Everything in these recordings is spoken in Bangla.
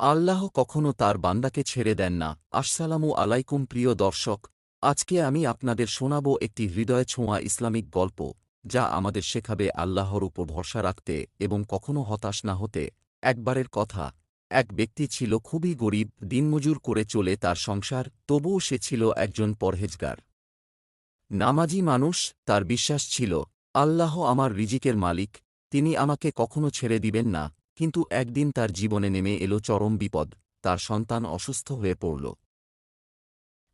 আল্লাহ কখনও তার বান্দাকে ছেড়ে দেন না। আসসালামু আলাইকুম প্রিয় দর্শক, আজকে আমি আপনাদের শোনাব একটি হৃদয় ছোঁয়া ইসলামিক গল্প, যা আমাদের শেখাবে আল্লাহর উপর ভরসা রাখতে এবং কখনও হতাশ না হতে। একবারের কথা, এক ব্যক্তি ছিল খুবই গরিব, দিনমজুর করে চলে তার সংসার, তবুও সে ছিল একজন পরহেজগার। নামাজি মানুষ, তার বিশ্বাস ছিল, আল্লাহ আমার রিজিকের মালিক, তিনি আমাকে কখনো ছেড়ে দিবেন না। কিন্তু একদিন তার জীবনে নেমে এলো চরম বিপদ, তার সন্তান অসুস্থ হয়ে পড়ল।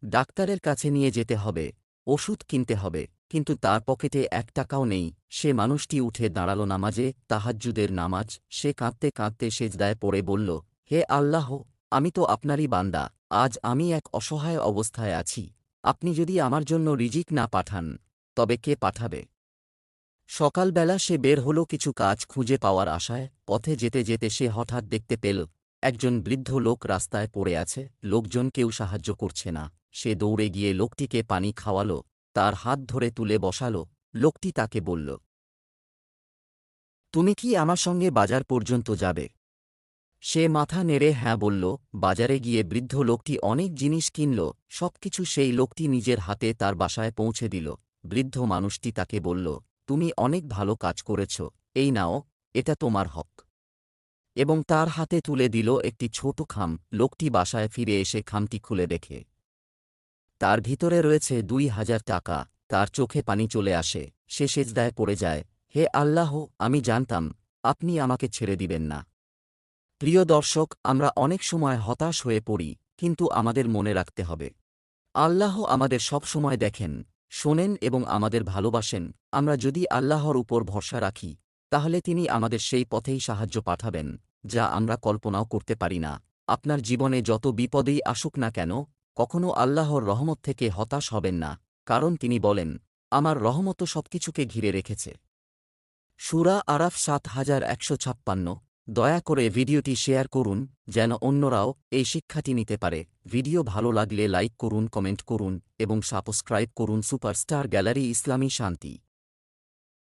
ডাক্তারের কাছে নিয়ে যেতে হবে, ওষুধ কিনতে হবে, কিন্তু তার পকেটে এক টাকাও নেই, সে মানুষটি উঠে দাঁড়াল নামাজে, তাহাজ্জুদের নামাজ, সে কাঁদতে কাঁদতে সেজদায় পড়ে বলল, হে আল্লাহ, আমি তো আপনারই বান্দা, আজ আমি এক অসহায় অবস্থায় আছি, আপনি যদি আমার জন্য রিজিক না পাঠান, তবে কে পাঠাবে? সকালবেলা সে বের হল কিছু কাজ খুঁজে পাওয়ার আশায়, পথে যেতে যেতে সে হঠাৎ দেখতে পেল, একজন বৃদ্ধ লোক রাস্তায় পড়ে আছে, লোকজন কেউ সাহায্য করছে না, সে দৌড়ে গিয়ে লোকটিকে পানি খাওয়াল, তার হাত ধরে তুলে বসাল, লোকটি তাকে বলল, তুমি কি আমার সঙ্গে বাজার পর্যন্ত যাবে? সে মাথা নেড়ে হ্যাঁ বলল, বাজারে গিয়ে বৃদ্ধ লোকটি অনেক জিনিস কিনল, সবকিছু সেই লোকটি নিজের হাতে তার বাসায় পৌঁছে দিল, বৃদ্ধ মানুষটি তাকে বলল তুমি অনেক ভালো কাজ করেছ, এই নাও, এটা তোমার হক। এবং তার হাতে তুলে দিল একটি ছোট খাম, লোকটি বাসায় ফিরে এসে খামটি খুলে দেখে। তার ভিতরে রয়েছে দুই হাজার টাকা, তার চোখে পানি চলে আসে, সে সেজদায় পড়ে যায়, হে আল্লাহ, আমি জানতাম, আপনি আমাকে ছেড়ে দিবেন না। প্রিয় দর্শক, আমরা অনেক সময় হতাশ হয়ে পড়ি, কিন্তু আমাদের মনে রাখতে হবে। আল্লাহ আমাদের সব সময় দেখেন শোনেন এবং আমাদের ভালোবাসেন, আমরা যদি আল্লাহর উপর ভরসা রাখি, তাহলে তিনি আমাদের সেই পথেই সাহায্য পাঠাবেন, যা আমরা কল্পনাও করতে পারি না। আপনার জীবনে যত বিপদেই আসুক না কেন কখনও আল্লাহর রহমত থেকে হতাশ হবেন না, কারণ তিনি বলেন, আমার রহমত সবকিছুকে ঘিরে রেখেছে। সুরা আরাফ সাত হাজার একশো ছাপ্পান্ন দয়া করে ভিডিওটি শেয়ার করুন, যেন অন্যরাও এই শিক্ষাটি নিতে পারে। ভিডিও ভালো লাগলে লাইক করুন, কমেন্ট করুন এবং সাবস্ক্রাইব করুন সুপারস্টার গ্যালারি ইসলামী শান্তি।